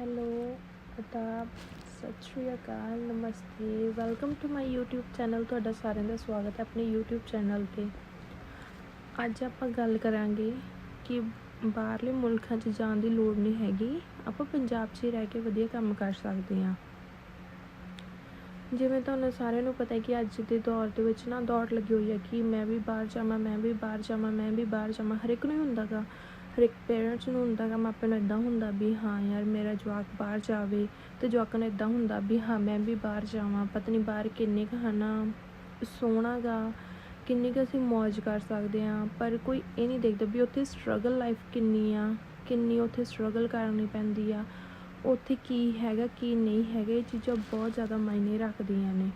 Hello ਅਦਾਬ ਸਤਿ ਸ਼੍ਰੀ ਅਕਾਲ ਨਮਸਤੇ welcome to my YouTube channel ਤੁਹਾਡਾ ਸਾਰਿਆਂ ਦਾ ਸਵਾਗਤ ਹੈ ਆਪਣੇ YouTube ਚੈਨਲ ਤੇ। ਅੱਜ ਆਪਾਂ ਗੱਲ ਕਰਾਂਗੇ ਕਿ ਬਾਹਰਲੇ ਮੁਲਕਾਂ 'ਚ ਜਾਣ ਦੀ ਲੋੜ ਨਹੀਂ ਹੈਗੀ। ਆਪਾਂ ਪੰਜਾਬ 'ਚ ਹੀ ਰਹਿ ਕੇ ਵਧੀਆ ਕੰਮ ਕਰ ਸਕਦੇ ਹਾਂ। ਜਿਵੇਂ ਤੁਹਾਨੂੰ ਸਾਰਿਆਂ ਨੂੰ ਪਤਾ ਹੈ ਕਿ ਅੱਜ ਦੇ ਦੌਰ ਦੇ ਵਿੱਚ ਨਾ ਦੌੜ ਲੱਗੀ ਹੋਈ ਹੈ ਕਿ ਮੈਂ ਵੀ ਬਾਹਰ ਜਾਵਾਂ, ਮੈਂ ਵੀ ਬਾਹਰ ਜਾਵਾਂ, ਮੈਂ ਵੀ ਬਾਹਰ ਜਾਵਾਂ, ਹਰ ਇੱਕ ਨੂੰ ਹੀ ਹੁੰਦਾਗਾ। ਹਰ ਇੱਕ ਪੇਰੈਂਟਸ ਨੂੰ ਹੁੰਦਾ ਗਾ ਮਾਪੇ ਨੂੰ ਇਦਾਂ ਹੁੰਦਾ ਵੀ ਹਾਂ ਯਾਰ ਮੇਰਾ ਜਵਾਕ ਬਾਹਰ ਜਾਵੇ ਤੇ ਜਵਾਕਾਂ ਨੂੰ ਇਦਾਂ ਹੁੰਦਾ ਵੀ ਹਾਂ ਮੈਂ ਵੀ ਬਾਹਰ ਜਾਵਾਂ ਪਤਨੀ ਬਾਹਰ ਕਿੰਨੇ ਕੁ ਹਨਾ ਸੋਹਣਾ ਗਾ, ਕਿੰਨੀ ਕੁ ਅਸੀਂ ਮौज ਕਰ ਸਕਦੇ ਹਾਂ ਪਰ ਕੋਈ ਇਹ ਨਹੀਂ ਦੇਖਦਾ ਵੀ ਉੱਥੇ ਸਟਰਗਲ ਲਾਈਫ ਕਿੰਨੀ ਆ, ਕਿੰਨੀ ਉੱਥੇ ਸਟਰਗਲ ਕਰਨੀ ਪੈਂਦੀ ਆ, ਉੱਥੇ ਕੀ ਹੈਗਾ, ਕੀ ਨਹੀਂ ਹੈਗਾ, ਇਹ ਚੀਜ਼ਾਂ ਬਹੁਤ ਜ਼ਿਆਦਾ ਮਾਇਨੇ ਰੱਖਦੀਆਂ ਨੇ।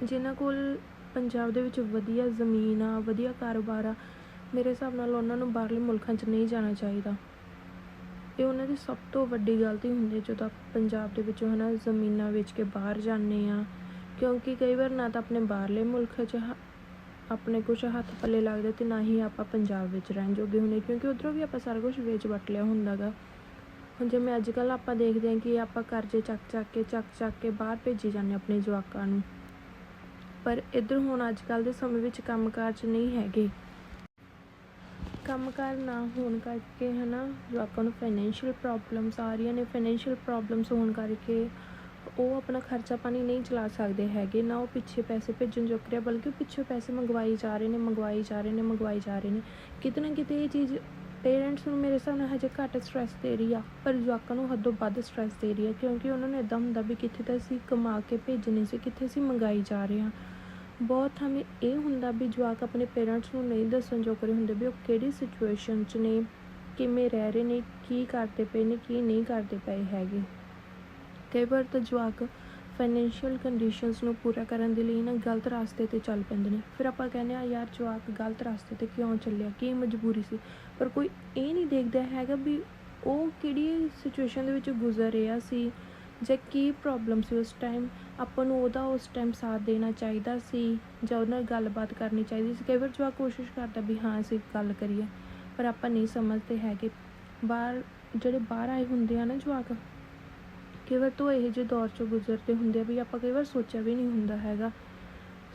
ਜਿਨ੍ਹਾਂ ਕੋਲ ਪੰਜਾਬ ਦੇ ਵਿੱਚ ਵਧੀਆ ਜ਼ਮੀਨ ਆ, ਵਧੀਆ ਕਾਰੋਬਾਰ ਆ ਮੇਰੇ ਹਿਸਾਬ ਨਾਲ ਉਹਨਾਂ ਨੂੰ ਬਾਹਰਲੇ ਮੁਲਕਾਂ 'ਚ ਨਹੀਂ ਜਾਣਾ ਚਾਹੀਦਾ। ਇਹ ਉਹਨਾਂ ਦੀ ਸਭ ਤੋਂ ਵੱਡੀ ਗਲਤੀ ਹੁੰਦੀ ਹੈ, ਜਦੋਂ ਆਪਾਂ ਪੰਜਾਬ ਦੇ ਵਿੱਚੋਂ ਹਨਾ ਜ਼ਮੀਨਾਂ ਵੇਚ ਕੇ ਬਾਹਰ ਜਾਂਦੇ ਆ ਕਿਉਂਕਿ ਕਈ ਵਾਰ ਨਾ ਤਾਂ ਆਪਣੇ ਬਾਹਰਲੇ ਮੁਲਕ 'ਚ ਹ- ਆਪਣੇ ਕੁਝ ਹੱਥ ਪੱਲੇ ਲੱਗਦੇ ਤੇ ਨਾ ਹੀ ਆਪਾਂ ਪੰਜਾਬ ਵਿੱਚ ਰਹਿਣ ਜੋਗੇ ਹੁੰਦੇ। ਕਿਉਂਕਿ ਉਧਰੋਂ ਵੀ ਆਪਾਂ ਸਾਰਾ ਕੁਝ ਵੇਚ ਵਟ ਲਿਆ ਹੁੰਦਾਗਾ। ਹੁਣ ਜਿਵੇਂ ਅੱਜ ਕੱਲ ਆਪਾਂ ਦੇਖਦੇ ਹਾਂ ਕਿ ਆਪਾਂ ਕਰਜ਼ੇ ਚੱਕ ਚੱਕ ਕੇ, ਚੱਕ ਚੱਕ ਕੇ ਬਾਹਰ ਭੇਜੀ ਜਾਂਦੇ ਆਪਣੇ ਜਵਾਕਾਂ ਨੂੰ। ਪਰ ਇੱਧਰ ਹੁਣ ਅੱਜ ਕੱਲ ਦੇ ਸਮੇਂ ਵਿੱਚ ਕੰਮਕਾਰ 'ਚ ਨਹੀਂ ਹੈਗੇ। ਕੰਮਕਾਰ ਨਾ ਹੋਣ ਕਰਕੇ ਹੈ ਨਾ ਜਵਾਕਾਂ ਨੂੰ ਫਾਈਨੈਂਸ਼ੀਅਲ ਪ੍ਰੋਬਲਮਸ ਆ ਰਹੀਆਂ ਨੇ ਫਾਈਨੈਂਸ਼ੀਅਲ ਪ੍ਰੋਬਲਮਸ ਹੋਣ ਕਰਕੇ ਉਹ ਆਪਣਾ ਖਰਚਾ ਪਾਣੀ ਨਹੀਂ ਚਲਾ ਸਕਦੇ ਹੈਗੇ, ਨਾ ਉਹ ਪਿੱਛੇ ਪੈਸੇ ਭੇਜਣ ਜੋਗ ਰਿਹਾ, ਬਲਕਿ ਉਹ ਪਿੱਛੇ ਪੈਸੇ ਮੰਗਵਾਈ ਜਾ ਰਹੇ ਨੇ, ਮੰਗਵਾਈ ਜਾ ਰਹੇ ਨੇ, ਮੰਗਵਾਈ ਜਾ ਰਹੇ ਨੇ। ਕਿਤੇ ਨਾ ਕਿਤੇ ਇਹ ਚੀਜ਼ ਪੇਰੈਂਟਸ ਨੂੰ ਮੇਰੇ ਹਿਸਾਬ ਨਾਲ ਹਜੇ ਘੱਟ ਸਟ੍ਰੈਸ ਦੇ ਰਹੀ ਆ, ਪਰ ਜਵਾਕਾਂ ਨੂੰ ਹੱਦੋਂ ਵੱਧ ਸਟ੍ਰੈਸ ਦੇ ਰਹੀ ਆ, ਕਿਉਂਕਿ ਉਹਨਾਂ ਨੂੰ ਇਦਾਂ ਹੁੰਦਾ ਵੀ ਕਿੱਥੇ ਤਾਂ ਅਸੀਂ ਕਮਾ ਕੇ ਭੇਜਣੇ ਸੀ, ਕਿੱਥੇ ਅਸੀਂ ਮੰਗਾਈ ਜਾ ਰਹੇ ਹਾਂ। ਬਹੁਤ ਥਾਵੇਂ ਇਹ ਹੁੰਦਾ ਵੀ ਜਵਾਕ ਆਪਣੇ ਪੇਰੈਂਟਸ ਨੂੰ ਨਹੀਂ ਦੱਸਣ ਜੋਗਰੇ ਹੁੰਦੇ ਵੀ ਉਹ ਕਿਹੜੀ ਸਿਚੁਏਸ਼ਨ 'ਚ ਨੇ, ਕਿਵੇਂ ਰਹਿ ਰਹੇ ਨੇ, ਕੀ ਕਰਦੇ ਪਏ ਨੇ, ਕੀ ਨਹੀਂ ਕਰਦੇ ਪਏ ਹੈਗੇ। ਕਈ ਵਾਰ ਤਾਂ ਜਵਾਕ ਫਾਈਨੈਂਸ਼ੀਅਲ ਕੰਡੀਸ਼ਨਸ ਨੂੰ ਪੂਰਾ ਕਰਨ ਦੇ ਲਈ ਨਾ ਗਲਤ ਰਸਤੇ ਤੇ ਚੱਲ ਪੈਂਦੇ ਨੇ। ਫਿਰ ਆਪਾਂ ਕਹਿੰਦੇ ਆ ਯਾਰ ਜਵਾਕ ਗਲਤ ਰਸਤੇ ਤੇ ਕਿਉਂ ਚੱਲਿਆ? ਕੀ ਮਜਬੂਰੀ ਸੀ? ਪਰ ਕੋਈ ਇਹ ਨਹੀਂ ਦੇਖਦਾ ਹੈਗਾ ਵੀ ਉਹ ਕਿਹੜੀ ਸਿਚੁਏਸ਼ਨ ਦੇ ਵਿੱਚ ਗੁਜ਼ਰ ਰਿਹਾ ਸੀ ਜਾਂ ਕੀ ਪ੍ਰੋਬਲਮ ਸੀ ਉਸ ਟਾਈਮ ਆਪਾਂ ਨੂੰ ਉਹਦਾ ਉਸ ਟਾਈਮ ਸਾਥ ਦੇਣਾ ਚਾਹੀਦਾ ਸੀ ਜਾਂ ਉਹਦੇ ਨਾਲ ਗੱਲਬਾਤ ਕਰਨੀ ਚਾਹੀਦੀ ਸੀ। ਕਈ ਵਾਰ ਜਵਾਕ ਕੋਸ਼ਿਸ਼ ਕਰਦਾ ਵੀ ਹਾਂ ਅਸੀਂ ਗੱਲ ਕਰੀਏ, ਪਰ ਆਪਾਂ ਨਹੀਂ ਸਮਝਦੇ ਹੈਗੇ। ਬਾਹਰ, ਜਿਹੜੇ ਬਾਹਰ ਆਏ ਹੁੰਦੇ ਆ ਨਾ ਜਵਾਕ, ਕਈ ਵਾਰ ਤੋਂ ਇਹੋ ਜਿਹੇ ਦੌਰ ਚੋਂ ਗੁਜ਼ਰਦੇ ਹੁੰਦੇ ਆ ਵੀ ਆਪਾਂ ਕਈ ਵਾਰ ਸੋਚਿਆ ਵੀ ਨਹੀਂ ਹੁੰਦਾ ਹੈਗਾ।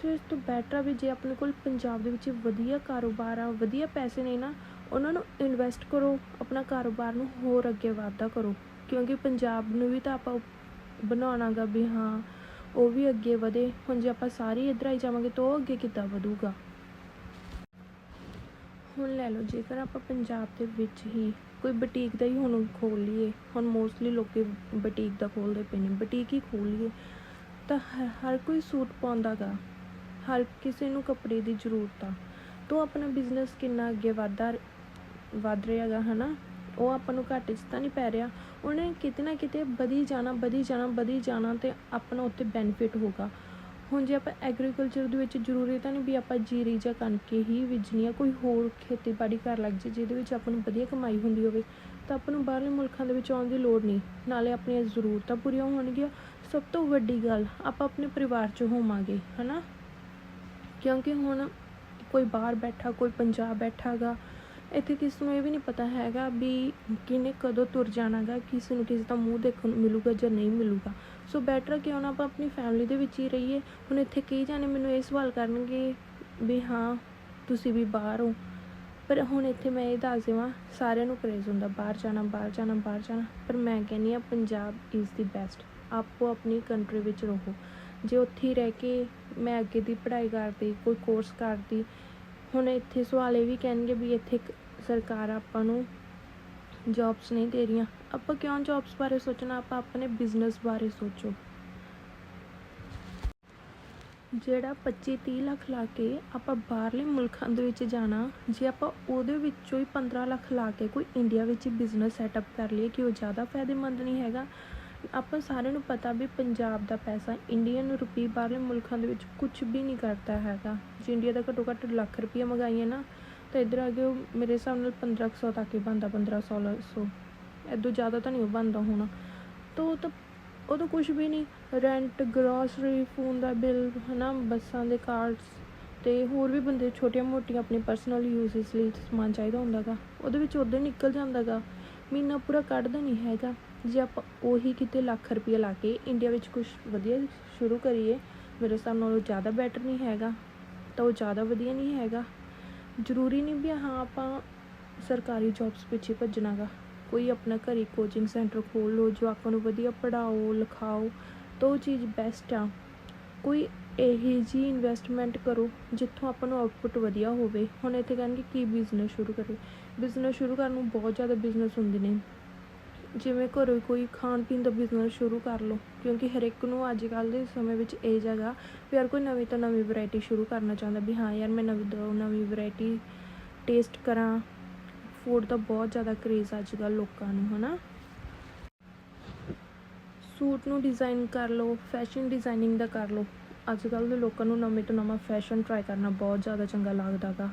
ਸੋ ਇਸ ਤੋਂ ਬੈਟਰ ਆ ਵੀ ਜੇ ਆਪਣੇ ਕੋਲ ਪੰਜਾਬ ਦੇ ਵਿੱਚ ਵਧੀਆ ਕਾਰੋਬਾਰ ਆ, ਵਧੀਆ ਪੈਸੇ ਨੇ ਨਾ, ਉਹਨਾਂ ਨੂੰ ਇਨਵੈਸਟ ਕਰੋ, ਆਪਣਾ ਕਾਰੋਬਾਰ ਨੂੰ ਹੋਰ ਅੱਗੇ ਵਾਧਾ ਕਰੋ। ਕਿਉਂਕਿ ਪੰਜਾਬ ਨੂੰ ਵੀ ਤਾਂ ਆਪਾਂ ਬਣਾਉਣਾ ਗਾ ਵੀ ਹਾਂ, ਉਹ ਵੀ ਅੱਗੇ ਵਧੇ। ਹੁਣ ਜੇ ਆਪਾਂ ਸਾਰੇ ਇੱਧਰ ਆਈ ਜਾਵਾਂਗੇ ਤਾਂ ਉਹ ਅੱਗੇ ਕਿੱਦਾਂ ਵਧੂਗਾ? ਹੁਣ ਲੈ ਲਓ, ਜੇਕਰ ਆਪਾਂ ਪੰਜਾਬ ਦੇ ਵਿੱਚ ਹੀ ਕੋਈ ਬੁਟੀਕ ਦਾ ਹੀ ਹੁਣ ਖੋਲ ਲਈਏ ਹੁਣ ਮੋਸਟਲੀ ਲੋਕੀ ਬੁਟੀਕ ਦਾ ਖੋਲਦੇ ਪਏ ਨੇ। ਬੁਟੀਕ ਹੀ ਖੋਲ ਲਈਏ ਤਾਂ ਹ- ਹਰ ਕੋਈ ਸੂਟ ਪਾਉਂਦਾ ਗਾ ਹਰ ਕਿਸੇ ਨੂੰ ਕੱਪੜੇ ਦੀ ਜ਼ਰੂਰਤ ਆ। ਤਾਂ ਆਪਣਾ ਬਿਜ਼ਨਸ ਕਿੰਨਾ ਅੱਗੇ ਵਧਦਾ, ਵਧ ਰਿਹਾ ਗਾ ਹਨਾ? ਉਹ ਆਪਾਂ ਨੂੰ ਘਾਟੇ 'ਚ ਤਾਂ ਨਹੀਂ ਪੈ ਰਿਹਾ। ਉਹਨੇ ਕਿਤੇ ਨਾ ਕਿਤੇ ਵਧੀ ਜਾਣਾ ਵਧੀ ਜਾਣਾ ਵਧੀ ਜਾਣਾ ਤੇ ਆਪਣਾ ਉੱਤੇ ਬੈਨੀਫਿਟ ਹੋਗਾ ਹੁਣ ਜੇ ਆਪਾਂ ਐਗਰੀਕਲਚਰ ਦੇ ਵਿੱਚ ਜ਼ਰੂਰੀ ਤਾਂ ਨਹੀਂ ਵੀ ਆਪਾਂ ਜੀਰੀ ਜਾਂ ਕਣਕ ਹੀ ਬੀਜਣੀ ਆ, ਕੋਈ ਹੋਰ ਖੇਤੀਬਾੜੀ ਕਰ ਲੱਗ ਜੇ ਜਿਹਦੇ ਵਿੱਚ ਆਪਾਂ ਨੂੰ ਵਧੀਆ ਕਮਾਈ ਹੁੰਦੀ ਹੋਵੇ, ਤਾਂ ਆਪਾਂ ਨੂੰ ਬਾਹਰਲੇ ਮੁਲਕਾਂ ਦੇ ਵਿੱਚ ਆਉਣ ਦੀ ਲੋੜ ਨਹੀਂ। ਨਾਲੇ ਆਪਣੀਆਂ ਜ਼ਰੂਰਤਾਂ ਪੂਰੀਆਂ ਹੋਣਗੀਆਂ। ਸਭ ਤੋਂ ਵੱਡੀ ਗੱਲ, ਆਪਾਂ ਆਪਣੇ ਪਰਿਵਾਰ 'ਚ ਹੋਵਾਂਗੇ, ਹਨਾ? ਕਿਉਂਕਿ ਹੁਣ ਕੋਈ ਬਾਹਰ ਬੈਠਾ, ਕੋਈ ਪੰਜਾਬ ਬੈਠਾ ਗਾ ਇੱਥੇ ਕਿਸ ਨੂੰ ਇਹ ਵੀ ਨਹੀਂ ਪਤਾ ਹੈਗਾ ਵੀ ਕਿਹਨੇ ਕਦੋਂ ਤੁਰ ਜਾਣਾਗਾ, ਕਿਸੇ ਨੂੰ ਕਿਸੇ ਦਾ ਮੂੰਹ ਦੇਖਣ ਨੂੰ ਮਿਲੂਗਾ ਜਾਂ ਨਹੀਂ ਮਿਲੂਗਾ। ਸੋ ਬੈਟਰ ਕਿਉਂ ਨਾ ਆਪਾਂ ਆਪਣੀ ਫੈਮਿਲੀ ਦੇ ਵਿੱਚ ਹੀ ਰਹੀਏ। ਹੁਣ ਇੱਥੇ ਕਈ ਜਾਣੇ ਮੈਨੂੰ ਇਹ ਸਵਾਲ ਕਰਨਗੇ ਵੀ ਹਾਂ, ਤੁਸੀਂ ਵੀ ਬਾਹਰ ਹੋ। ਪਰ ਹੁਣ ਇੱਥੇ ਮੈਂ ਇਹ ਦੱਸ ਦੇਵਾਂ, ਸਾਰਿਆਂ ਨੂੰ ਕਰੇਜ਼ ਹੁੰਦਾ ਬਾਹਰ ਜਾਣਾ ਬਾਹਰ ਜਾਣਾ ਬਾਹਰ ਜਾਣਾ। ਪਰ ਮੈਂ ਕਹਿੰਦੀ ਆ ਪੰਜਾਬ ਇਜ਼ ਦੀ ਬੈਸਟ ਆਪੋ ਆਪਣੀ ਕੰਟਰੀ ਵਿੱਚ ਰਹੋ। ਜੇ ਉੱਥੇ ਹੀ ਰਹਿ ਕੇ ਮੈਂ ਅੱਗੇ ਦੀ ਪੜ੍ਹਾਈ ਕਰਦੀ, ਕੋਈ ਕੋਰਸ ਕਰਦੀ ਹੁਣ ਇੱਥੇ ਸਵਾਲ ਇਹ ਵੀ ਕਹਿਣਗੇ ਵੀ ਇੱਥੇ ਸਰਕਾਰ ਆਪਾਂ ਨੂੰ ਜੌਬਸ ਨਹੀਂ ਦੇ ਰਹੀਆਂ। ਆਪਾਂ ਕਿਉਂ ਜੌਬਸ ਬਾਰੇ ਸੋਚਣਾ? ਆਪਾਂ ਆਪਣੇ ਬਿਜ਼ਨਸ ਬਾਰੇ ਸੋਚੋ। ਜਿਹੜਾ 25 30 ਲੱਖ ਲਾ ਕੇ ਆਪਾਂ ਬਾਹਰਲੇ ਮੁਲਕਾਂ ਦੇ ਵਿੱਚ ਜਾਣਾ, ਜੇ ਆਪਾਂ ਉਹਦੇ ਵਿੱਚੋਂ ਹੀ 15 ਲੱਖ ਲਾ ਕੇ ਕੋਈ ਇੰਡੀਆ ਵਿੱਚ ਬਿਜ਼ਨਸ ਸੈਟਅਪ ਕਰ ਲਈਏ, ਕਿ ਉਹ ਜ਼ਿਆਦਾ ਫਾਇਦੇਮੰਦ ਨਹੀਂ ਹੈਗਾ ਆਪਾਂ ਸਾਰਿਆਂ ਨੂੰ ਪਤਾ ਵੀ ਪੰਜਾਬ ਦਾ ਪੈਸਾ ਇੰਡੀਅਨ ਰੁਪੀ ਬਾਹਰਲੇ ਮੁਲਕਾਂ ਦੇ ਵਿੱਚ ਕੁਝ ਵੀ ਨਹੀਂ ਕਰਦਾ ਹੈਗਾ। ਜੇ ਇੰਡੀਆ ਦਾ ਘੱਟੋ ਘੱਟ ਲੱਖ ਰੁਪਈਆ ਮੰਗਾਈਏ ਨਾ, ਤਾਂ ਇੱਧਰ ਆ ਕੇ ਉਹ ਮੇਰੇ ਹਿਸਾਬ ਨਾਲ 1500 ਤੱਕ ਹੀ ਬਣਦਾ 1500 1600 ਇਦੋਂ ਜ਼ਿਆਦਾ ਤਾਂ ਨਹੀਂ ਉਹ ਬਣਦਾ ਹੋਣਾ। ਤਾਂ ਉਹ ਤਾਂ ਉਹ ਤਾਂ ਕੁਝ ਵੀ ਨਹੀਂ। ਰੈਂਟ ਗਰੋਸਰੀ ਫੋਨ ਦਾ ਬਿੱਲ ਹਨਾ, ਬੱਸਾਂ ਦੇ ਕਾਰਡਸ ਤੇ ਹੋਰ ਵੀ ਬੰਦੇ ਛੋਟੀਆਂ ਮੋਟੀਆਂ ਆਪਣੇ ਪਰਸਨਲ ਯੂਜ਼ਸ ਲਈ ਸਮਾਨ ਚਾਹੀਦਾ ਹੁੰਦਾਗਾ। ਉਹਦੇ ਵਿੱਚ ਉਦੋਂ ਨਿਕਲ ਜਾਂਦਾਗਾ। ਮਹੀਨਾ ਪੂਰਾ ਕੱਢਦਾ ਨਹੀਂ ਹੈਗਾ। ਜੇ ਆਪਾਂ ਉਹੀ ਕਿਤੇ ਲੱਖ ਰੁਪਏ ਲਾ ਕੇ ਇੰਡੀਆ ਵਿੱਚ ਕੁਝ ਵਧੀਆ ਸ਼ੁਰੂ ਕਰੀਏ, ਮੇਰੇ ਹਿਸਾਬ ਨਾਲ ਉਹ ਜ਼ਿਆਦਾ ਬੈਟਰ ਨਹੀਂ ਹੈਗਾ, ਤਾਂ ਉਹ ਜ਼ਿਆਦਾ ਵਧੀਆ ਨਹੀਂ ਹੈਗਾ। ਜ਼ਰੂਰੀ ਨਹੀਂ ਵੀ ਹਾਂ ਆਪਾਂ ਸਰਕਾਰੀ ਜੌਬਸ ਪਿੱਛੇ ਭੱਜਣਾ ਗਾ ਕੋਈ ਆਪਣਾ ਘਰੇ ਕੋਚਿੰਗ ਸੈਂਟਰ ਖੋਲ੍ਹ ਲਓ ਆਪਾਂ ਨੂੰ ਵਧੀਆ ਪੜ੍ਹਾਓ, ਲਿਖਾਓ, ਤਾਂ ਉਹ ਚੀਜ਼ ਬੈਸਟ ਆ। ਕੋਈ ਇਹੀ ਜੀ ਇਨਵੈਸਟਮੈਂਟ ਕਰੋ, ਜਿੱਥੋਂ ਆਪਾਂ ਨੂੰ ਆਊਟਪੁੱਟ ਵਧੀਆ ਹੋਵੇ। ਹੁਣ ਇੱਥੇ ਕਹਿਣਗੇ ਕੀ ਬਿਜ਼ਨਸ ਸ਼ੁਰੂ ਕਰੇ ਬਿਜ਼ਨਸ ਸ਼ੁਰੂ ਕਰਨ ਨੂੰ ਬਹੁਤ ਜ਼ਿਆਦਾ ਬਿਜ਼ਨਸ ਹੁੰਦੇ ਨੇ। ਜਿਵੇਂ ਘਰੋਂ ਕੋਈ ਖਾਣ ਪੀਣ ਦਾ ਬਿਜ਼ਨਸ ਸ਼ੁਰੂ ਕਰ ਲਓ, ਕਿਉਂਕਿ ਹਰ ਇੱਕ ਨੂੰ ਅੱਜ ਕੱਲ੍ਹ ਦੇ ਸਮੇਂ ਵਿੱਚ ਇਹ ਜਗ੍ਹਾ ਵੀ ਯਾਰ ਕੋਈ ਨਵੀਂ ਤੋਂ ਨਵੀਂ ਵੈਰਾਈਟੀ ਸ਼ੁਰੂ ਕਰਨਾ ਚਾਹੁੰਦਾ ਵੀ ਹਾਂ ਯਾਰ ਮੈਂ ਨਵੀਂ ਤੋਂ ਨਵੀਂ ਵੈਰਾਈਟੀ ਟੇਸਟ ਕਰਾਂ। ਫੂਡ ਦਾ ਬਹੁਤ ਜ਼ਿਆਦਾ ਕਰੇਜ਼ ਅੱਜ ਕੱਲ੍ਹ ਲੋਕਾਂ ਨੂੰ, ਹਨਾ? ਸੂਟ ਨੂੰ ਡਿਜ਼ਾਈਨ ਕਰ ਲਓ ਫੈਸ਼ਨ ਡਿਜ਼ਾਈਨਿੰਗ ਦਾ ਕਰ ਲਓ। ਅੱਜ ਕੱਲ੍ਹ ਦੇ ਲੋਕਾਂ ਨੂੰ ਨਵੇਂ ਤੋਂ ਨਵਾਂ ਫੈਸ਼ਨ ਟਰਾਈ ਕਰਨਾ ਬਹੁਤ ਜ਼ਿਆਦਾ ਚੰਗਾ ਲੱਗਦਾ ਗਾ।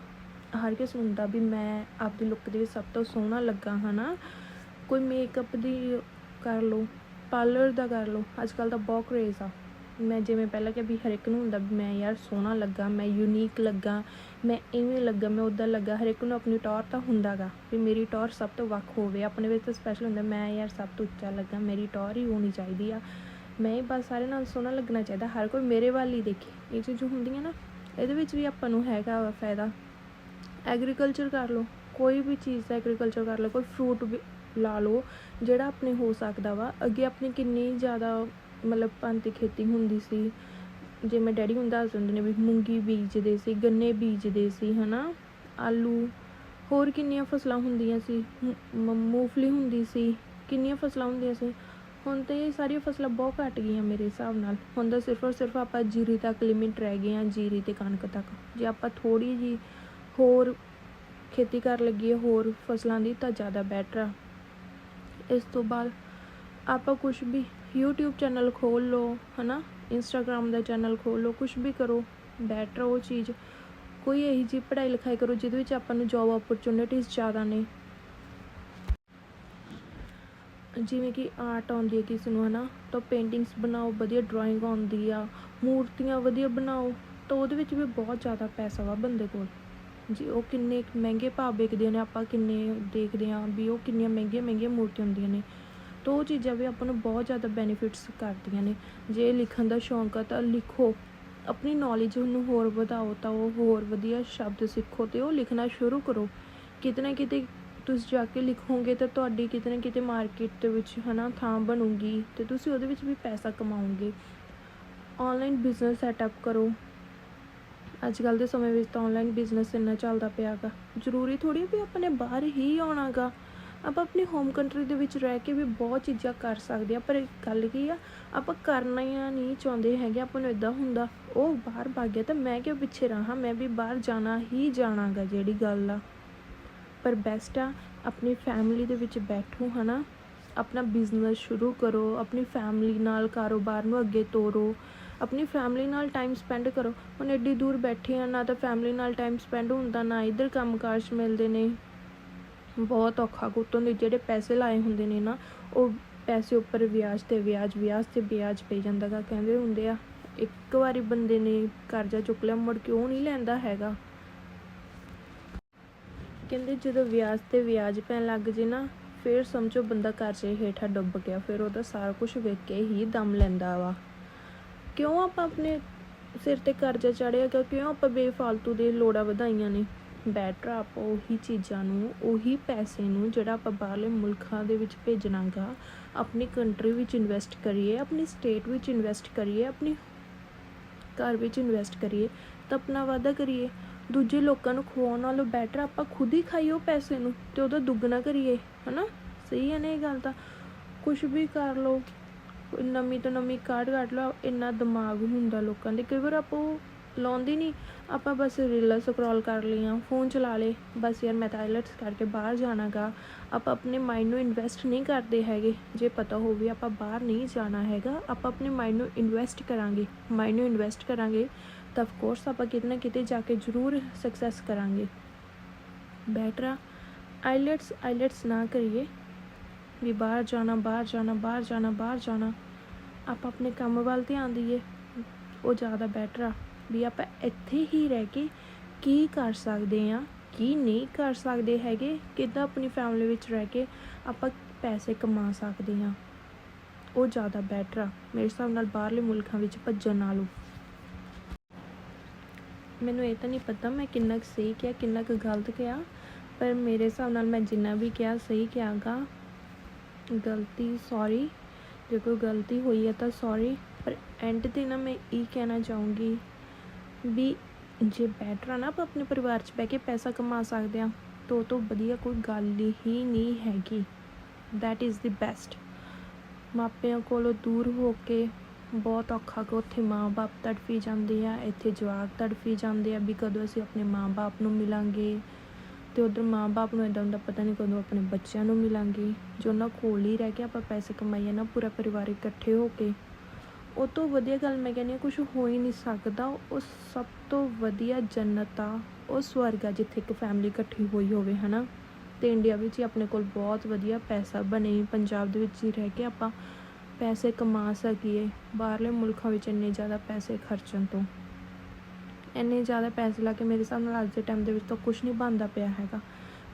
ਹਰ ਕਿਸ ਨੂੰ ਹੁੰਦਾ ਵੀ ਮੈਂ ਆਪਦੀ ਲੁੱਕ ਦੇ ਵਿੱਚ ਸਭ ਤੋਂ ਸੋਹਣਾ ਲੱਗਾ, ਹਨਾ? ਕੋਈ ਮੇਕਅਪ ਦੀ ਕਰ ਲਓ ਪਾਰਲਰ ਦਾ ਕਰ ਲਓ ਅੱਜ ਕੱਲ੍ਹ ਤਾਂ ਬਹੁਤ ਕਰੇਜ਼ ਆ। ਮੈਂ ਜਿਵੇਂ ਪਹਿਲਾਂ ਕਿ ਵੀ ਹਰ ਇੱਕ ਨੂੰ ਹੁੰਦਾ ਮੈਂ ਯਾਰ ਸੋਹਣਾ ਲੱਗਾ, ਮੈਂ ਯੂਨੀਕ ਲੱਗਾ, ਮੈਂ ਇਵੇਂ ਲੱਗਾ, ਮੈਂ ਉੱਦਾਂ ਲੱਗਾ, ਹਰ ਇੱਕ ਨੂੰ ਆਪਣੀ ਟੌਰ ਤਾਂ ਹੁੰਦਾ ਗਾ ਵੀ ਮੇਰੀ ਟੌਰ ਸਭ ਤੋਂ ਵੱਖ ਹੋਵੇ, ਆਪਣੇ ਵਿੱਚ ਤਾਂ ਸਪੈਸ਼ਲ ਹੁੰਦਾ, ਮੈਂ ਯਾਰ ਸਭ ਤੋਂ ਉੱਚਾ ਲੱਗਾ, ਮੇਰੀ ਟੌਰ ਹੀ ਹੋਣੀ ਚਾਹੀਦੀ ਆ। ਮੈਂ ਬਸ ਸਾਰੇ ਨਾਲ ਸੋਹਣਾ ਲੱਗਣਾ ਚਾਹੀਦਾ, ਹਰ ਕੋਈ ਮੇਰੇ ਵੱਲ ਹੀ ਦੇਖੇ, ਇਹ ਚੀਜ਼ ਹੁੰਦੀਆਂ ਨਾ, ਇਹਦੇ ਵਿੱਚ ਵੀ ਆਪਾਂ ਨੂੰ ਹੈਗਾ ਵਾ ਫਾਇਦਾ। ਐਗਰੀਕਲਚਰ ਕਰ ਲਓ, ਕੋਈ ਵੀ ਚੀਜ਼ ਦਾ ਐਗਰੀਕਲਚਰ ਕਰ ਲਓ, ਕੋਈ ਫਰੂਟ ਵੀ ਲਾ ਲਓ, ਜਿਹੜਾ ਆਪਣੇ ਹੋ ਸਕਦਾ ਵਾ। ਅੱਗੇ ਆਪਣੀ ਕਿੰਨੀ ਜ਼ਿਆਦਾ ਮਤਲਬ ਪੰਤੀ ਖੇਤੀ ਹੁੰਦੀ ਸੀ। ਜਿਵੇਂ ਡੈਡੀ ਹੁਣ ਦੱਸ ਦਿੰਦੇ ਨੇ ਵੀ ਮੂੰਗੀ ਬੀਜਦੇ ਸੀ, ਗੰਨੇ ਬੀਜਦੇ ਸੀ, ਹਨਾ? ਆਲੂ, ਹੋਰ ਕਿੰਨੀਆਂ ਫਸਲਾਂ ਹੁੰਦੀਆਂ ਸੀ? ਮ- ਮੂੰਗਫਲੀ ਹੁੰਦੀ ਸੀ, ਕਿੰਨੀਆਂ ਫਸਲਾਂ ਹੁੰਦੀਆਂ ਸੀ? ਹੁਣ ਤੇ ਇਹ ਸਾਰੀਆਂ ਫਸਲਾਂ ਬਹੁਤ ਘਟ ਗਈਆਂ ਮੇਰੇ ਹਿਸਾਬ ਨਾਲ। ਹੁਣ ਤਾਂ ਸਿਰਫ ਔਰ ਸਿਰਫ ਆਪਾਂ ਜੀਰੀ ਤੱਕ ਲਿਮਿਟ ਰਹਿ ਗਏ ਆ ਜੀਰੀ ਤੇ ਕਣਕ ਤੱਕ। ਜੇ ਆਪਾਂ ਥੋੜੀ ਜੀ ਹੋਰ ਖੇਤੀ ਕਰ ਲੱਗੀਏ ਹੋਰ ਫਸਲਾਂ ਦੀ, ਤਾਂ ਜ਼ਿਆਦਾ ਬੈਟਰ ਆ। ਇਸ ਤੋਂ ਬਾਅਦ ਆਪਾਂ ਕੁਝ ਵੀ YouTube ਚੈਨਲ ਖੋਲ ਲਓ, ਹਨਾ? Instagram ਦਾ ਚੈਨਲ ਖੋਲ ਲਓ ਕੁਝ ਵੀ ਕਰੋ ਬੈਟਰ ਉਹ ਚੀਜ਼। ਕੋਈ ਇਹੀ ਜੀ ਪੜ੍ਹਾਈ ਲਿਖਾਈ ਕਰੋ, ਜਿਹਦੇ ਵਿੱਚ ਆਪਾਂ ਨੂੰ ਜੌਬ ਓਪਰਚੁਨਿਟੀਜ਼ ਜ਼ਿਆਦਾ ਨੇ। ਜਿਵੇਂ ਕਿ ਆਰਟ ਆਉਂਦੀ ਹੈ ਕਿਸੇ ਨੂੰ, ਹਨਾ? ਤਾਂ ਪੇਂਟਿੰਗਸ ਬਣਾਓ, ਵਧੀਆ ਡਰਾਇੰਗ ਆਉਂਦੀ ਆ। ਮੂਰਤੀਆਂ ਵਧੀਆ ਬਣਾਓ, ਤਾਂ ਉਹਦੇ ਵਿੱਚ ਵੀ ਬਹੁਤ ਜ਼ਿਆਦਾ ਪੈਸਾ ਵਾ ਬੰਦੇ ਕੋਲ। ਜੀ, ਉਹ ਕਿੰਨੇ ਮਹਿੰਗੇ ਭਾਅ ਵਿਕਦੇ ਨੇ, ਆਪਾਂ ਕਿੰਨੇ ਦੇਖਦੇ ਹਾਂ ਵੀ ਉਹ ਕਿੰਨੀਆਂ ਮਹਿੰਗੀਆਂ ਮਹਿੰਗੀਆਂ ਮੂਰਤੀਆਂ ਹੁੰਦੀਆਂ ਨੇ। ਤਾਂ ਉਹ ਚੀਜ਼ਾਂ ਵੀ ਆਪਾਂ ਨੂੰ ਬਹੁਤ ਜ਼ਿਆਦਾ ਬੈਨੀਫਿਟਸ ਕਰਦੀਆਂ ਨੇ। ਜੇ ਲਿਖਣ ਦਾ ਸ਼ੌਂਕ ਆ ਤਾਂ ਲਿਖੋ। ਆਪਣੀ ਨੌਲੇਜ ਨੂੰ ਹੋਰ ਵਧਾਓ ਤਾਂ ਉਹ ਹੋਰ ਵਧੀਆ ਸ਼ਬਦ ਸਿੱਖੋ ਤੇ ਉਹ ਲਿਖਣਾ ਸ਼ੁਰੂ ਕਰੋ। ਕਿਤੇ ਨਾ ਕਿਤੇ ਤੁਸੀਂ ਜਾ ਕੇ ਲਿਖੋਗੇ ਤਾਂ ਤੁਹਾਡੀ ਕਿਤੇ ਨਾ ਕਿਤੇ ਮਾਰਕੀਟ ਦੇ ਵਿੱਚ ਹਨਾ ਥਾਂ ਬਣੂਗੀ ਤੇ ਤੁਸੀਂ ਉਹਦੇ ਵਿੱਚ ਵੀ ਪੈਸਾ ਕਮਾਓਗੇ। ਆਨਲਾਈਨ ਬਿਜ਼ਨਸ ਸੈਟਅਪ ਕਰੋ। ਅੱਜ ਕੱਲ੍ਹ ਦੇ ਸਮੇਂ ਵਿੱਚ ਤਾਂ ਆਨਲਾਈਨ ਬਿਜ਼ਨਸ ਇੰਨਾ ਚੱਲਦਾ ਪਿਆ ਗਾ ਜ਼ਰੂਰੀ ਥੋੜੀ ਵੀ ਆਪਾਂ ਨੇ ਬਾਹਰ ਹੀ ਆਉਣਾ ਗਾ ਆਪਾਂ ਆਪਣੀ ਹੋਮ ਕੰਟਰੀ ਦੇ ਵਿੱਚ ਰਹਿ ਕੇ ਵੀ ਬਹੁਤ ਚੀਜ਼ਾਂ ਕਰ ਸਕਦੇ ਆ ਪਰ ਗੱਲ ਕੀ ਆ, ਆਪਾਂ ਕਰਨਾ ਹੀ ਨਹੀਂ ਚਾਹੁੰਦੇ ਹੈਗੇ ਆਪਾਂ ਨੂੰ ਇਦਾਂ ਹੁੰਦਾ, ਉਹ ਬਾਹਰ ਭੱਗ ਗਿਆ ਤਾਂ ਮੈਂ ਕਿਉਂ ਪਿੱਛੇ ਰਹਾਂ? ਮੈਂ ਵੀ ਬਾਹਰ ਜਾਣਾ ਹੀ ਜਾਣਾ ਗਾ ਜਿਹੜੀ ਗੱਲ ਆ। ਪਰ ਬੈਸਟ ਆ ਆਪਣੀ ਫੈਮਿਲੀ ਦੇ ਵਿੱਚ ਬੈਠੋ ਹਨਾ, ਆਪਣਾ ਬਿਜ਼ਨਸ ਸ਼ੁਰੂ ਕਰੋ, ਆਪਣੀ ਫੈਮਿਲੀ ਨਾਲ ਕਾਰੋਬਾਰ ਨੂੰ ਅੱਗੇ ਤੋਰੋ। ਆਪਣੀ ਫੈਮਿਲੀ ਨਾਲ ਟਾਈਮ ਸਪੈਂਡ ਕਰੋ। ਹੁਣ ਐਡੀ ਦੂਰ ਬੈਠੇ ਆ, ਨਾ ਤਾਂ ਫੈਮਿਲੀ ਨਾਲ ਟਾਈਮ ਸਪੈਂਡ ਹੁੰਦਾ, ਨਾ ਇੱਧਰ ਕੰਮਕਾਜ ਮਿਲਦੇ ਨੇ। ਬਹੁਤ ਔਖਾ ਕੁੱਤੋਂ ਦੇ ਜਿਹੜੇ ਪੈਸੇ ਲਾਏ ਹੁੰਦੇ ਨੇ ਨਾ, ਉਹ ਪੈਸੇ ਉੱਪਰ ਵਿਆਜ ਤੇ ਵਿਆਜ ਵਿਆਜ ਤੇ ਵਿਆਜ ਪਈ ਜਾਂਦਾ ਗਾ, ਕਹਿੰਦੇ ਹੁੰਦੇ ਆ, ਇੱਕ ਵਾਰੀ ਬੰਦੇ ਨੇ ਕਰਜ਼ਾ ਚੁੱਕ ਲਿਆ, ਮੁੜ ਕੇ ਉਹ ਨਹੀਂ ਲੈਂਦਾ ਹੈਗਾ। ਕਹਿੰਦੇ ਜਦੋਂ ਵਿਆਜ ਤੇ ਵਿਆਜ ਪੈਣ ਲੱਗ ਜੇ ਨਾ, ਫਿਰ ਸਮਝੋ ਬੰਦਾ ਕਰਜ਼ੇ ਹੇਠਾਂ ਡੁੱਬ ਗਿਆ, ਫਿਰ ਉਹਦਾ ਸਾਰਾ ਕੁਝ ਵੇਖ ਕੇ ਹੀ ਦਮ ਲੈਂਦਾ ਵਾ। ਕਿਉਂ ਆਪਾਂ ਆਪਣੇ ਸਿਰ ਤੇ ਕਰਜ਼ਾ ਚੜਿਆ? ਗਾ ਕਿਉਂ ਆਪਾਂ ਬੇਫਾਲਤੂ ਦੇ ਲੋੜਾਂ ਵਧਾਈਆਂ ਨੇ? ਬੈਟਰ ਆਪਾਂ ਉਹੀ ਚੀਜ਼ਾਂ ਨੂੰ, ਉਹੀ ਪੈਸੇ ਨੂੰ ਜਿਹੜਾ ਆਪਾਂ ਬਾਹਰਲੇ ਮੁਲਕਾਂ ਦੇ ਵਿੱਚ ਭੇਜਣਾ ਗਾ, ਆਪਣੀ ਕੰਟਰੀ ਵਿੱਚ ਇਨਵੈਸਟ ਕਰੀਏ, ਆਪਣੀ ਸਟੇਟ ਵਿੱਚ ਇਨਵੈਸਟ ਕਰੀਏ, ਆਪਣੀ ਘਰ ਵਿੱਚ ਇਨਵੈਸਟ ਕਰੀਏ ਤਾਂ ਆਪਣਾ ਵਾਧਾ ਕਰੀਏ। ਦੂਜੇ ਲੋਕਾਂ ਨੂੰ ਖਵਾਉਣ ਨਾਲੋਂ ਬੈਟਰ ਆਪਾਂ ਖੁਦ ਹੀ ਖਾਈਏ ਪੈਸੇ ਨੂੰ ਤੇ ਉਹਦਾ ਦੁੱਗਣਾ ਕਰੀਏ, ਹਨਾ? ਸਹੀ ਹੈ ਨਾ ਇਹ ਗੱਲ ਤਾਂ? ਕੁਝ ਵੀ ਕਰ ਲਓ। ਨਵੀਂ ਤੋਂ ਨਵੀਂ ਕਾਰਡ ਕੱਢ ਲਓ, ਇੰਨਾ ਦਿਮਾਗ ਹੁੰਦਾ ਲੋਕਾਂ ਦੇ। ਕਈ ਵਾਰ ਆਪਾਂ ਉਹ ਲਾਉਂਦੇ ਨਹੀਂ, ਆਪਾਂ ਬਸ ਰੀਲਾਂ ਸਕਰੋਲ ਕਰ ਲਈਆਂ ਫੋਨ ਚਲਾ ਲੇ ਬਸ ਯਾਰ ਮੈਂ ਤਾਂ ਆਈਲੈਟਸ ਕਰਕੇ ਬਾਹਰ ਜਾਣਾਗਾ। ਆਪਾਂ ਆਪਣੇ ਮਾਈਂਡ ਨੂੰ ਇਨਵੈਸਟ ਨਹੀਂ ਕਰਦੇ ਹੈਗੇ। ਜੇ ਪਤਾ ਹੋਵੇ ਆਪਾਂ ਬਾਹਰ ਨਹੀਂ ਜਾਣਾ ਹੈਗਾ, ਆਪਾਂ ਆਪਣੇ ਮਾਈਂਡ ਨੂੰ ਇਨਵੈਸਟ ਕਰਾਂਗੇ। ਮਾਈਂਡ ਨੂੰ ਇਨਵੈਸਟ ਕਰਾਂਗੇ, ਤਾਂ ਆਫ ਕੋਰਸ ਆਪਾਂ ਕਿਤੇ ਨਾ ਕਿਤੇ ਜਾ ਕੇ ਜ਼ਰੂਰ ਸਕਸੈਸ ਕਰਾਂਗੇ। ਬੈਟਰ ਆ। ਆਈਲੈਟਸ ਆਈਲੈਟਸ ਨਾ ਕਰੀਏ। ਵੀ ਬਾਹਰ ਜਾਣਾ ਬਾਹਰ ਜਾਣਾ ਬਾਹਰ ਜਾਣਾ ਬਾਹਰ ਜਾਣਾ। ਆਪਾਂ ਆਪਣੇ ਕੰਮ ਵੱਲ ਧਿਆਨ ਦਈਏ, ਉਹ ਜ਼ਿਆਦਾ ਬੈਟਰ ਆ। ਵੀ ਆਪਾਂ ਇੱਥੇ ਹੀ ਰਹਿ ਕੇ ਕੀ ਕਰ ਸਕਦੇ ਆ ਕੀ ਨਹੀਂ ਕਰ ਸਕਦੇ ਹੈਗੇ, ਕਿੱਦਾਂ ਆਪਣੀ ਫੈਮਿਲੀ ਵਿੱਚ ਰਹਿ ਕੇ ਆਪਾਂ ਪੈਸੇ ਕਮਾ ਸਕਦੇ ਹਾਂ। ਉਹ ਜ਼ਿਆਦਾ ਬੈਟਰ ਆ, ਮੇਰੇ ਹਿਸਾਬ ਨਾਲ ਬਾਹਰਲੇ ਮੁਲਕਾਂ ਵਿੱਚ ਭੱਜਣ ਨਾਲੋਂ। ਮੈਨੂੰ ਇਹ ਤਾਂ ਨਹੀਂ ਪਤਾ ਮੈਂ ਕਿੰਨਾ ਕੁ ਸਹੀ ਕਿਹਾ, ਕਿੰਨਾ ਕੁ ਗਲਤ ਕਿਹਾ, ਪਰ ਮੇਰੇ ਹਿਸਾਬ ਨਾਲ ਮੈਂ ਜਿੰਨਾ ਵੀ ਕਿਹਾ, ਸਹੀ ਕਿਹਾਗਾ। ਗਲਤੀ ਸੌਰੀ ਜੇ ਕੋਈ ਗਲਤੀ ਹੋਈ ਹੈ ਤਾਂ ਸੌਰੀ ਪਰ ਐਂਡ ਤੇ ਨਾ ਮੈਂ ਇਹ ਕਹਿਣਾ ਚਾਹੂੰਗੀ ਵੀ ਜੇ ਬੈਟਰ ਆ ਨਾ ਆਪਾਂ ਆਪਣੇ ਪਰਿਵਾਰ 'ਚ ਬਹਿ ਕੇ ਪੈਸਾ ਕਮਾ ਸਕਦੇ ਆ ਤਾਂ ਉਹ ਤੋਂ ਵਧੀਆ ਕੋਈ ਗੱਲ ਹੀ ਨਹੀਂ ਹੈਗੀ। That ਇਜ਼ ਦੀ ਬੈਸਟ ਮਾਪਿਆਂ ਕੋਲੋਂ ਦੂਰ ਹੋ ਕੇ ਬਹੁਤ ਔਖਾ ਕਿ ਉੱਥੇ ਮਾਂ-ਬਾਪ ਤੜਫੀ ਜਾਂਦੇ ਆ, ਇੱਥੇ ਜਵਾਕ ਤੜਫੀ ਜਾਂਦੇ ਆ ਵੀ ਕਦੋਂ ਅਸੀਂ ਆਪਣੇ ਮਾਂ-ਬਾਪ ਨੂੰ ਮਿਲਾਂਗੇ। ਤੇ ਉਧਰ ਮਾਂ-ਬਾਪ ਨੂੰ ਇਦਾਂ ਹੁੰਦਾ, ਪਤਾ ਨਹੀਂ ਕਦੋਂ ਆਪਣੇ ਬੱਚਿਆਂ ਨੂੰ ਮਿਲਾਂਗੇ। ਜੋ ਉਹਨਾਂ ਕੋਲ ਹੀ ਰਹਿ ਕੇ ਆਪਾਂ ਪੈਸੇ ਕਮਾਈਏ ਨਾ, ਪੂਰਾ ਪਰਿਵਾਰ ਇਕੱਠੇ ਹੋ ਕੇ। ਉਹ ਤੋਂ ਵਧੀਆ ਗੱਲ ਮੈਂ ਕਹਿੰਦੀ ਹਾਂ ਕੁਝ ਹੋ ਹੀ ਨਹੀਂ ਸਕਦਾ। ਉਹ ਸਭ ਤੋਂ ਵਧੀਆ ਜੰਨਤ ਆ, ਉਹ ਸਵਰਗ ਆ, ਜਿੱਥੇ ਇੱਕ ਫੈਮਿਲੀ ਇਕੱਠੀ ਹੋਈ ਹੋਵੇ, ਹਨਾ? ਤੇ ਇੰਡੀਆ ਵਿੱਚ ਹੀ ਆਪਣੇ ਕੋਲ ਬਹੁਤ ਵਧੀਆ ਪੈਸਾ ਬਣੇ। ਪੰਜਾਬ ਦੇ ਵਿੱਚ ਹੀ ਰਹਿ ਕੇ ਆਪਾਂ ਪੈਸੇ ਕਮਾ ਸਕੀਏ। ਬਾਹਰਲੇ ਮੁਲਕਾਂ ਵਿੱਚ ਇੰਨੇ ਜ਼ਿਆਦਾ ਪੈਸੇ ਖਰਚਣ ਤੋਂ। ਇੰਨੇ ਜ਼ਿਆਦਾ ਪੈਸੇ ਲਾ ਕੇ ਮੇਰੇ ਹਿਸਾਬ ਨਾਲ ਅੱਜ ਦੇ ਟਾਈਮ ਦੇ ਵਿੱਚ ਤਾਂ ਕੁਝ ਨਹੀਂ ਬਣਦਾ ਪਿਆ ਹੈਗਾ।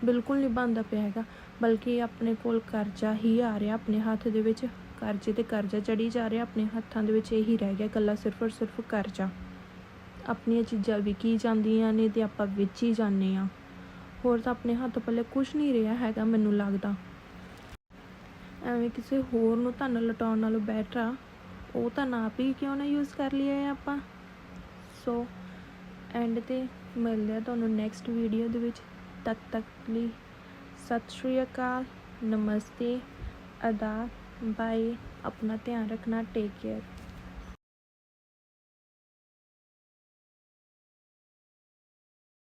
ਬਿਲਕੁਲ ਨਹੀਂ ਬਣਦਾ ਪਿਆ ਹੈਗਾ। ਬਲਕਿ ਆਪਣੇ ਕੋਲ ਕਰਜ਼ਾ ਹੀ ਆ ਰਿਹਾ ਆਪਣੇ ਹੱਥ ਦੇ ਵਿੱਚ। ਕਰਜ਼ੇ ਤੇ ਕਰਜ਼ਾ ਚੜੀ ਜਾ ਰਿਹਾ, ਆਪਣੇ ਹੱਥਾਂ ਦੇ ਵਿੱਚ ਇਹੀ ਰਹਿ ਗਿਆ ਇਕੱਲਾ ਸਿਰਫ ਔਰ ਸਿਰਫ ਕਰਜ਼ਾ। ਆਪਣੀਆਂ ਚੀਜ਼ਾਂ ਵਿਕੀ ਜਾਂਦੀਆਂ ਨੇ ਤੇ ਆਪਾਂ ਵੇਚੀ ਜਾਂਦੇ ਆ ਹੋਰ ਤਾਂ ਆਪਣੇ ਹੱਥ ਪੱਲੇ ਕੁਝ ਨਹੀਂ ਰਿਹਾ ਹੈਗਾ ਮੈਨੂੰ ਲੱਗਦਾ। ਐਵੇਂ ਕਿਸੇ ਹੋਰ ਨੂੰ ਧਨ ਲਟਾਉਣ ਨਾਲੋਂ ਬੈਟਰ ਆ। ਉਹ ਤਾਂ ਆਪ ਹੀ ਕਿਉਂ ਨਾ ਯੂਜ਼ ਕਰ ਲਿਆ ਆਪਾਂ। ਸੋ ਐਂਡ ਤੇ ਮਿਲਦੇ ਆ ਤੁਹਾਨੂੰ ਨੈਕਸਟ ਵੀਡੀਓ ਦੇ ਵਿੱਚ। ਤਦ ਤੱਕ ਲਈ ਸਤਿ ਸ਼੍ਰੀ ਅਕਾਲ, ਨਮਸਤੇ ਅਦਾ ਬਾਏ। ਆਪਣਾ ਧਿਆਨ ਰੱਖਣਾ ਟੇਕ ਕੇਅਰ